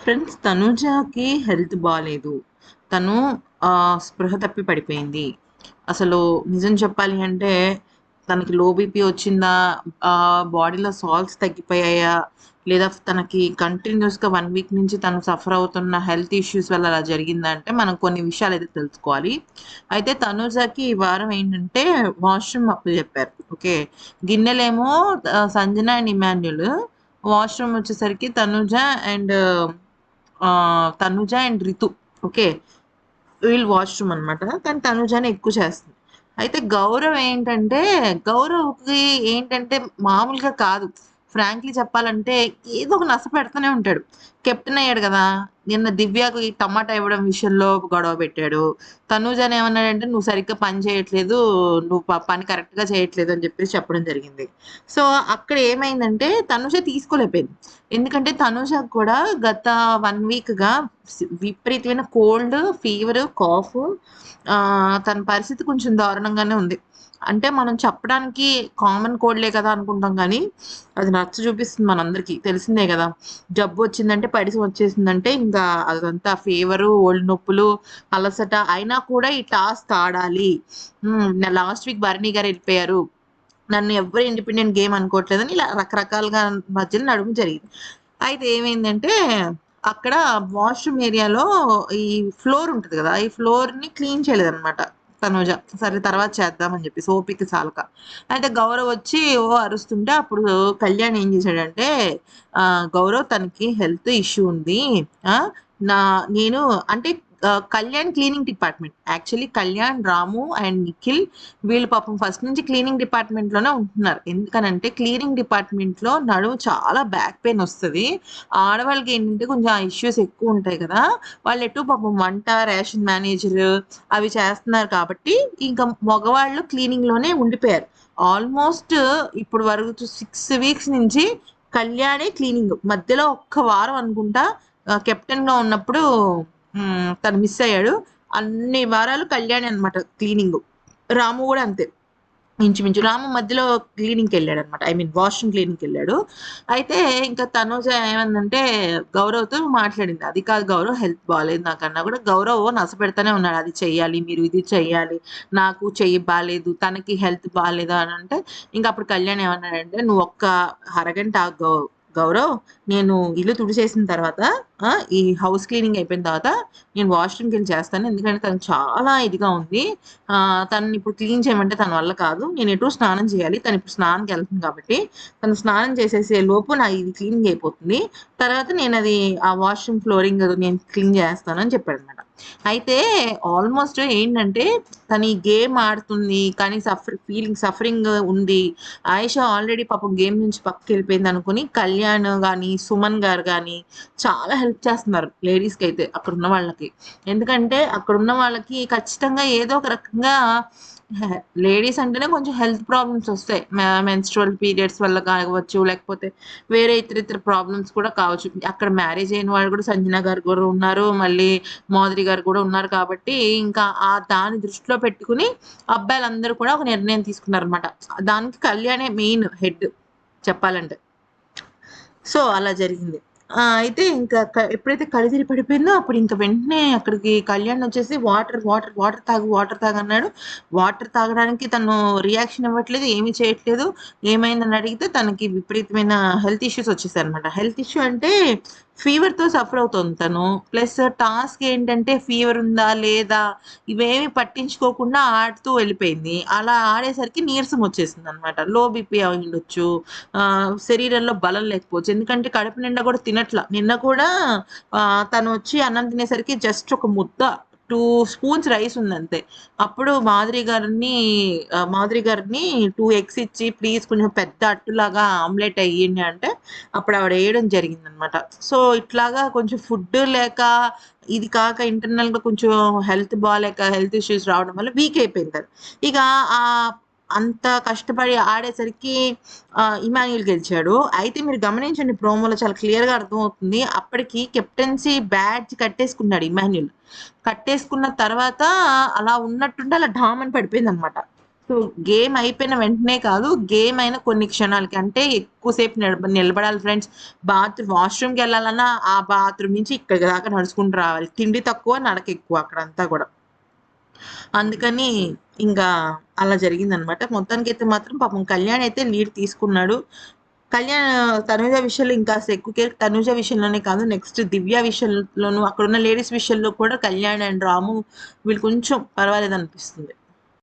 Friends తనుజాకి health బాగాలేదు తను ఆ, స్పృహ తప్పి పడిపోయింది. అసలు నిజం చెప్పాలి అంటే తనకి లో బీపీ వచ్చిందా బాడీలో సాల్ట్స్ తగ్గిపోయాయా లేదా తనకి కంటిన్యూస్గా వన్ వీక్ నుంచి తను సఫర్ అవుతున్న హెల్త్ ఇష్యూస్ వల్ల అలా జరిగిందా అంటే మనం కొన్ని విషయాలు అయితే తెలుసుకోవాలి. అయితే తనుజాకి ఈ వారం ఏంటంటే వాష్రూమ్ అప్పు చెప్పారు. ఓకే? గిన్నెలేమో సంజన అండ్ ఇమాన్యుల్. వాష్రూమ్ వచ్చేసరికి Tanuja and Tanuja and Ritu okay వీళ్ళు వాష్రూమ్ అనమాట కానీ తనుజానే ఎక్కువ చేస్తుంది. అయితే గౌరవ్ ఏంటంటే గౌరవ్కి ఏంటంటే మామూలుగా కాదు. ఫ్రాంక్లీ చెప్పాలంటే ఏదో ఒక నస పెడుతూనే ఉంటాడు. కెప్టెన్ అయ్యాడు కదా. నిన్న దివ్యకి టమాటా ఇవ్వడం విషయంలో గొడవ పెట్టాడు. తనూజన్ ఏమన్నాడంటే నువ్వు సరిగ్గా పని చేయట్లేదు. నువ్వు పని కరెక్ట్గా చేయట్లేదు అని చెప్పేసి చెప్పడం జరిగింది. సో అక్కడ ఏమైందంటే తనూజ తీసుకోలేకపోయింది. ఎందుకంటే తనుజ కూడా గత వన్ వీక్గా విపరీతమైన కోల్డ్ ఫీవర్ కాఫ్ తన పరిస్థితి కొంచెం దారుణంగానే ఉంది. అంటే మనం చెప్పడానికి కామన్ కోడ్లే కదా అనుకుంటాం కానీ అది నచ్చ చూపిస్తుంది మనందరికీ. తెలిసిందే కదా. జబ్బు వచ్చిందంటే పడిసి వచ్చేసిందంటే ఇంకా అదంతా ఫీవరు ఓల్డ్ నొప్పులు అలసట అయినా కూడా ఈ టాస్క్ ఆడాలి. లాస్ట్ వీక్ భరణి గారు వెళ్ళిపోయారు. నన్ను ఎవరు ఇండిపెండెంట్ గేమ్ అనుకోవట్లేదని ఇలా రకరకాలుగా మధ్యలో నడుము జరిగింది. అయితే ఏమైందంటే అక్కడ వాష్రూమ్ ఏరియాలో ఈ ఫ్లోర్ ఉంటుంది కదా ఈ ఫ్లోర్ని క్లీన్ చేయలేదు అనమాట తనుజ. సరే తర్వాత చేద్దామని చెప్పి ఓపిక చాలక. అయితే గౌరవ్ వచ్చి ఓ అరుస్తుంటే అప్పుడు కళ్యాణ్ ఏం చేశాడంటే గౌరవ్ తనకి హెల్త్ ఇష్యూ ఉంది. ఆ, నా నేను అంటే Kalyan cleaning department actually Kalyan Ramu and Nikhil వీళ్ళు పాపం ఫస్ట్ నుంచి క్లీనింగ్ డిపార్ట్మెంట్లోనే ఉంటున్నారు. ఎందుకనంటే క్లీనింగ్ డిపార్ట్మెంట్లో నడుము చాలా బ్యాక్ పెయిన్ వస్తుంది. ఆడవాళ్ళకి ఏంటంటే కొంచెం ఆ ఇష్యూస్ ఎక్కువ ఉంటాయి కదా. వాళ్ళు ఎటు పాపం వంట రేషన్ మేనేజర్ అవి చేస్తున్నారు కాబట్టి ఇంకా మగవాళ్ళు క్లీనింగ్లోనే ఉండిపోయారు. ఆల్మోస్ట్ ఇప్పుడు వరకు సిక్స్ వీక్స్ నుంచి కళ్యాణే క్లీనింగ్ మధ్యలో ఒక్క వారం అనుకుంటా uh, కెప్టెన్గా ఉన్నప్పుడు తను మిస్ అయ్యాడు. అన్ని వారాలు కళ్యాణి అనమాట క్లీనింగ్ రాము కూడా అంతే. ఇంచుమించు రాము మధ్యలో క్లీనింగ్కి వెళ్ళాడు అనమాట ఐ మీన్ వాష్రూమ్ క్లీనింగ్కి వెళ్ళాడు. అయితే ఇంకా తనుజ ఏమందంటే గౌరవ్తో మాట్లాడింది. అది కాదు గౌరవ్ హెల్త్ బాగాలేదు నాకన్నా కూడా. గౌరవ్ నస పెడతానే ఉన్నాడు. అది చెయ్యాలి మీరు ఇది చెయ్యాలి నాకు చెయ్యి బాగాలేదు తనకి హెల్త్ బాగాలేదు అని అంటే ఇంకా అప్పుడు కళ్యాణ్ ఏమన్నాడంటే నువ్వు ఒక్క అరగంట ఆగు గౌ గౌరవ్ నేను ఇల్లు తుడిచేసిన తర్వాత ఈ హౌస్ క్లీనింగ్ అయిపోయిన తర్వాత నేను వాష్రూమ్కి వెళ్ళి చేస్తాను. ఎందుకంటే తను చాలా ఇదిగా ఉంది. తను ఇప్పుడు క్లీన్ చేయమంటే తన వల్ల కాదు. నేను ఎటు స్నానం చేయాలి? తను ఇప్పుడు స్నానంకి వెళ్తుంది కాబట్టి తను స్నానం చేసేసే లోపు నా ఇది క్లీనింగ్ అయిపోతుంది. తర్వాత నేను అది ఆ వాష్రూమ్ ఫ్లోరింగ్ నేను క్లీన్ చేస్తాను అని చెప్పాడు అనమాట. అయితే ఆల్మోస్ట్ ఏంటంటే తను ఈ గేమ్ ఆడుతుంది కానీ సఫర్ ఫీలింగ్ సఫరింగ్ ఉంది. ఆయిష ఆల్రెడీ పాపం గేమ్ నుంచి పక్కకి వెళ్ళిపోయింది అనుకుని కళ్యాణ్ కానీ సుమన్ గారు కానీ చాలా హెల్ప్ చేస్తున్నారు లేడీస్కి అయితే అక్కడ ఉన్న వాళ్ళకి. ఎందుకంటే అక్కడ ఉన్న వాళ్ళకి ఖచ్చితంగా ఏదో ఒక రకంగా లేడీస్ అంటేనే కొంచెం హెల్త్ ప్రాబ్లమ్స్ వస్తాయి. మెన్స్ట్రువల్ పీరియడ్స్ వల్ల కావచ్చు లేకపోతే వేరే ఇతర ఇతర ప్రాబ్లమ్స్ కూడా కావచ్చు. అక్కడ మ్యారేజ్ అయిన వాళ్ళు కూడా సంజన గారు కూడా ఉన్నారు మళ్ళీ మాధురి గారు కూడా ఉన్నారు కాబట్టి ఇంకా ఆ దాని దృష్టిలో పెట్టుకుని అబ్బాయిలందరూ కూడా ఒక నిర్ణయం తీసుకున్నారు అనమాట దానికి కళ్యాణే మెయిన్ హెడ్ చెప్పాలంటే. సో అలా జరిగింది. అయితే ఇంకా క- ఎప్పుడైతే కడిదిరి పడిపోయిందో అప్పుడు ఇంకా వెంటనే అక్కడికి కళ్యాణ్ వచ్చేసి వాటర్ వాటర్ వాటర్ తాగు వాటర్ తాగు అన్నాడు. వాటర్ తాగడానికి తను రియాక్షన్ ఇవ్వట్లేదు ఏమీ చేయట్లేదు. ఏమైందని అడిగితే తనకి విపరీతమైన హెల్త్ ఇష్యూస్ వచ్చేసాయి అనమాట హెల్త్ ఇష్యూ అంటే ఫీవర్తో సఫర్ అవుతుంది తను. ప్లస్ టాస్క్ ఏంటంటే ఫీవర్ ఉందా లేదా ఇవేమి పట్టించుకోకుండా ఆడుతూ వెళ్ళిపోయింది. అలా ఆడేసరికి నీరసం వచ్చేసింది అనమాట లో బీపీ అయి ఉండొచ్చు ఆ, శరీరంలో బలం లేకపోవచ్చు. ఎందుకంటే కడుపు నిండా కూడా తినట్ల. నిన్న కూడా తను వచ్చి అన్నం తినేసరికి జస్ట్ ఒక ముద్ద టూ స్పూన్స్ రైస్ ఉందంతే. అప్పుడు మాధురి గారిని మాధురి గారిని టూ ఎగ్స్ ఇచ్చి ప్లీజ్ కొంచెం పెద్ద అట్టులాగా ఆమ్లెట్ అయ్యింది అంటే అప్పుడు ఆవిడ వేయడం జరిగింది అనమాట సో ఇట్లాగా కొంచెం ఫుడ్ లేక ఇది కాక ఇంటర్నల్గా కొంచెం హెల్త్ బాగాలేక హెల్త్ ఇష్యూస్ రావడం వల్ల వీక్ అయిపోయింది ఇక ఆ అంత కష్టపడి ఆడేసరికి ఇమాన్యుల్ గెలిచాడు. అయితే మీరు గమనించండి ప్రోమోలో చాలా క్లియర్గా అర్థమవుతుంది. అప్పటికి కెప్టెన్సీ బ్యాడ్జ్ కట్టేసుకున్నాడు ఇమాన్యుల్ కట్టేసుకున్న తర్వాత అలా ఉన్నట్టుండి అలా ఢామ్ అని పడిపోయింది అనమాట సో గేమ్ అయిపోయిన వెంటనే కాదు గేమ్ అయిన కొన్ని క్షణాలకి అంటే ఎక్కువసేపు నిలబడాలి ఫ్రెండ్స్. బాత్రూమ్ వాష్రూమ్కి వెళ్ళాలన్నా ఆ బాత్రూమ్ నుంచి ఇక్కడికి దాకా నడుచుకుంటూ రావాలి. తిండి తక్కువ నడక ఎక్కువ అక్కడంతా కూడా. అందుకని ఇంకా అలా జరిగిందనమాట. మొత్తానికి అయితే మాత్రం పాపం కళ్యాణ్ అయితే లీడ్ తీసుకున్నాడు. కళ్యాణ్ తనుజ విషయంలో ఇంకా ఎక్కువ కేర్ తనుజ విషయంలోనే కాదు నెక్స్ట్ దివ్య విషయంలోనూ అక్కడ ఉన్న లేడీస్ విషయంలో కూడా కళ్యాణ్ అండ్ రాము వీళ్ళు కొంచెం పర్వాలేదు అనిపిస్తుంది